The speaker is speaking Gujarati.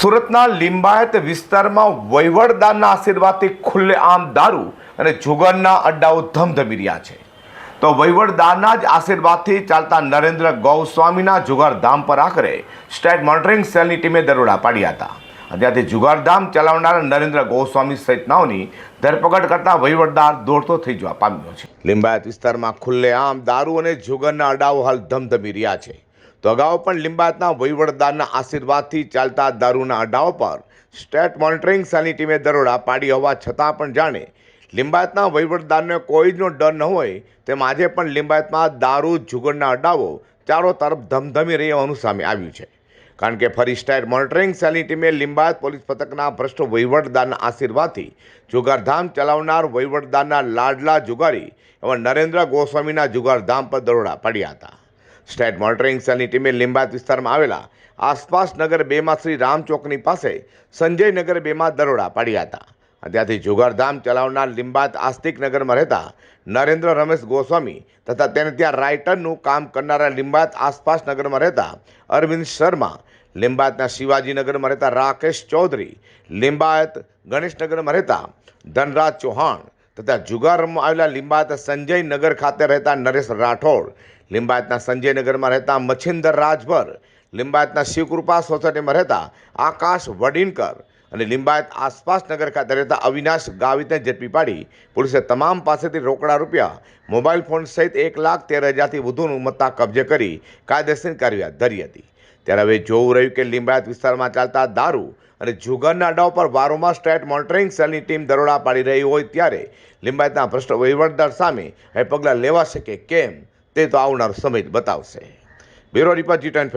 સુરતના લિંબાયત વિસ્તારમાં વહીવટદારના આશીર્વાદથી ખુલ્લેઆમ દારૂ અને જુગારના અડ્ડાઓ ધમધમી રહ્યા છે. તો વહીવટદારના જ આશીર્વાદથી ચાલતા નરેન્દ્ર ગૌસ્વામીના જુગારધામ પર આખરે સ્ટેટ મોનિટરિંગ સેલની ટીમે દરોડા પાડ્યા હતા. ત્યાંથી જુગારધામ ચલાવનારા નરેન્દ્ર ગોસ્વામી સહિતનાઓની ધરપકડ કરતા વહીવટદાર દોડતો થઈ જવા પામ્યો છે. લિંબાયત વિસ્તારમાં ખુલ્લેઆમ દારૂ અને જુગારના અડાઓ હાલ ધમધમી રહ્યા છે. તો અગાઉ પણ લિંબાયતના વહીવટદારના આશીર્વાદથી ચાલતા દારૂના અડાઓ પર સ્ટેટ મોનિટરિંગ સેલની ટીમે દરોડા પાડી હોવા છતાં પણ જાણે લિંબાયતના વહીવટદારને કોઈ જ ડર ન હોય તેમ આજે પણ લિંબાયતમાં દારૂ, જુગરના અડાઓ ચારો તરફ ધમધમી રહી હોવાનું સામે આવ્યું છે. કારણ કે ફરી સ્ટેટ મોનિટરિંગ સેલની ટીમે લિંબાયત પોલીસ પથકના ભ્રષ્ટ વહીવટદારના આશીર્વાદથી જુગારધામ ચલાવનાર વહીવટદારના લાડલા જુગારી એવા નરેન્દ્ર ગોસ્વામીના જુગારધામ પર દરોડા પડ્યા હતા. સ્ટેટ મોનિટરિંગ સેલની ટીમે લિંબાયત વિસ્તારમાં આવેલા આસપાસ નગર બેમાં શ્રી રામ ચોકની પાસે સંજય નગર બેમાં દરોડા પાડ્યા હતા. ત્યાંથી જુગારધામ ચલાવનાર લિંબાત આસ્તિક નગરમાં રહેતા નરેન્દ્ર રમેશ ગોસ્વામી તથા તેને ત્યાં રાઇટરનું કામ કરનારા લિંબાત આસપાસ નગરમાં રહેતા અરવિંદ શર્મા, લિંબાયતના શિવાજીનગરમાં રહેતા રાકેશ ચૌધરી, લિંબાયત ગણેશનગરમાં રહેતા ધનરાજ ચૌહાણ તથા જુગારમાં આવેલા લિંબાયત સંજય નગર ખાતે રહેતા નરેશ રાઠોડ લિંબાયતના સંજયનગરમાં રહેતા મચ્છિંદર રાજભર, લિંબાયતના શિવકૃપા સોસાયટીમાં રહેતા આકાશ વડીનકર અને લિંબાયત આસપાસ નગર ખાતે રહેતા અવિનાશ ગાવિતને ઝડપી પાડી પોલીસે તમામ પાસેથી રોકડા રૂપિયા, મોબાઈલ ફોન સહિત એક લાખ તેર હજારથી વધુનું મત્તા કબજે કરી કાયદેસર કાર્યવાહી ધરી હતી. ત્યારે હવે જોવું રહ્યું કે લિંબાયત વિસ્તારમાં ચાલતા દારૂ અને જુગારના અડાઓ પર વારંવાર સ્ટેટ મોનિટરિંગ સેલની ટીમ દરોડા પાડી રહી હોય ત્યારે લિંબાયતના ભ્રષ્ટ વહીવટદાર સામે હવે પગલાં લેવાશે કે કેમ? તે આવનાર સમય બતાવશે. બ્યુરો રિપોર્ટ જી ટેન